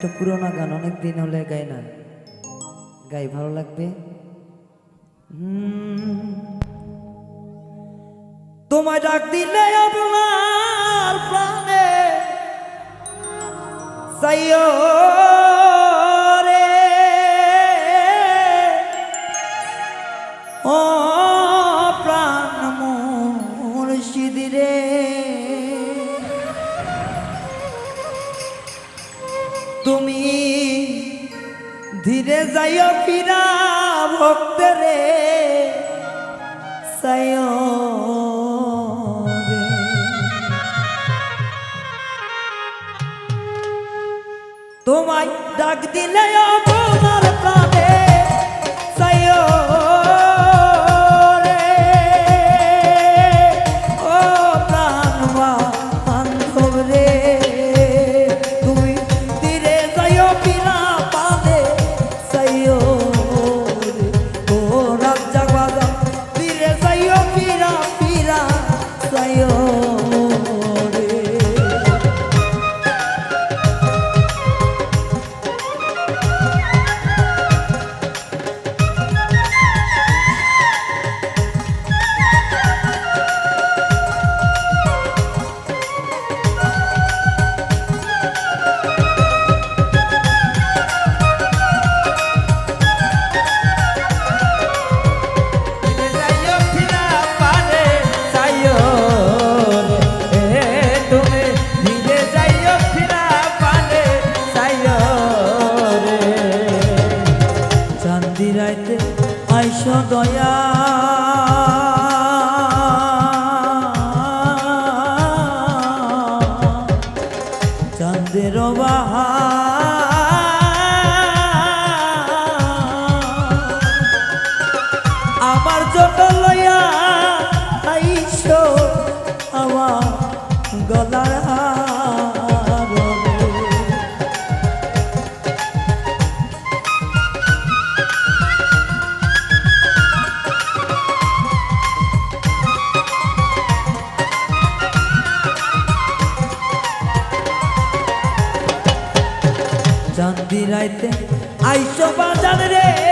একটা পুরোনো গান, অনেক দিন হলে গাই না। গাই ভালো লাগবে? তোমায় ডাক দিলে আপনার প্রাণে সাইয় তাকায় তোমায় ডাক দিলে doyar বিলাইতে আইসো বাজারে রে।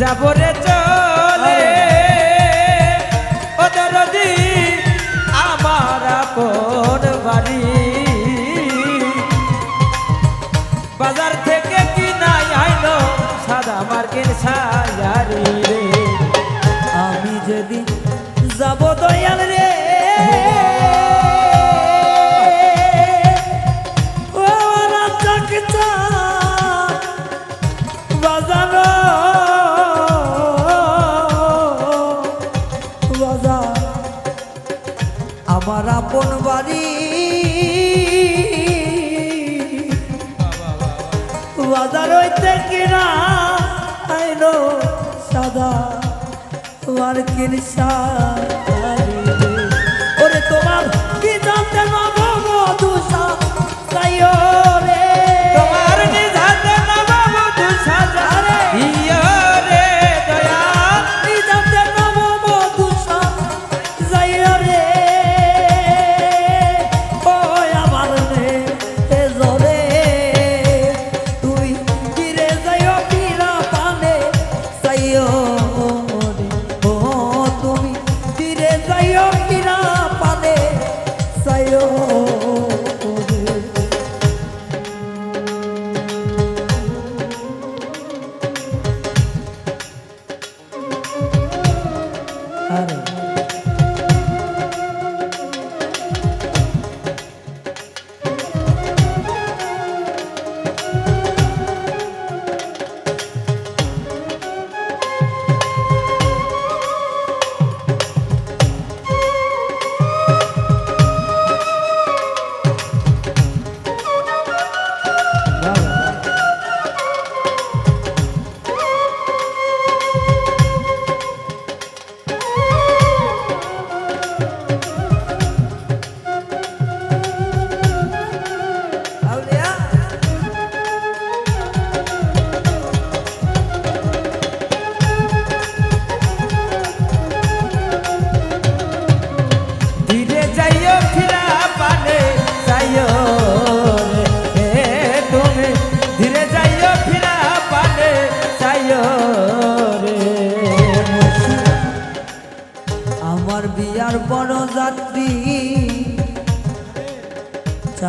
যাব রে বাজার হইতে কিনা আইলো সাদা মার্কিন সা ある。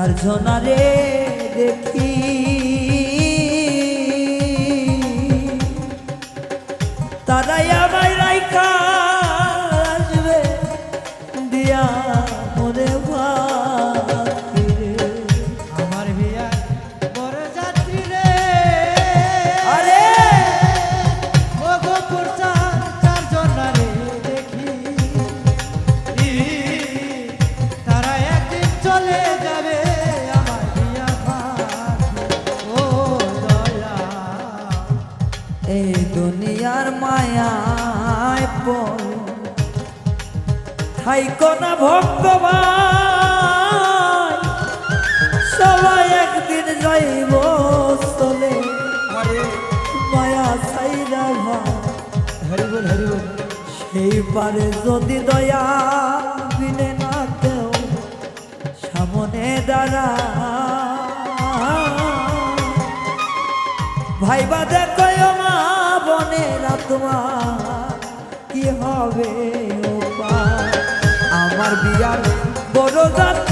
তার ঝোনারে দেখি। হাইকো ভক্ত ভাই সবাই একদিন যাইব চলে মায়া সাইরা ভাই হরি বল সেই পারে যদি দয়া দিলে না দেও সামনে দাঁড়া। ভাই বাদে কয় মা বনে তোমার কি হবে? বিয়ার বড় জাত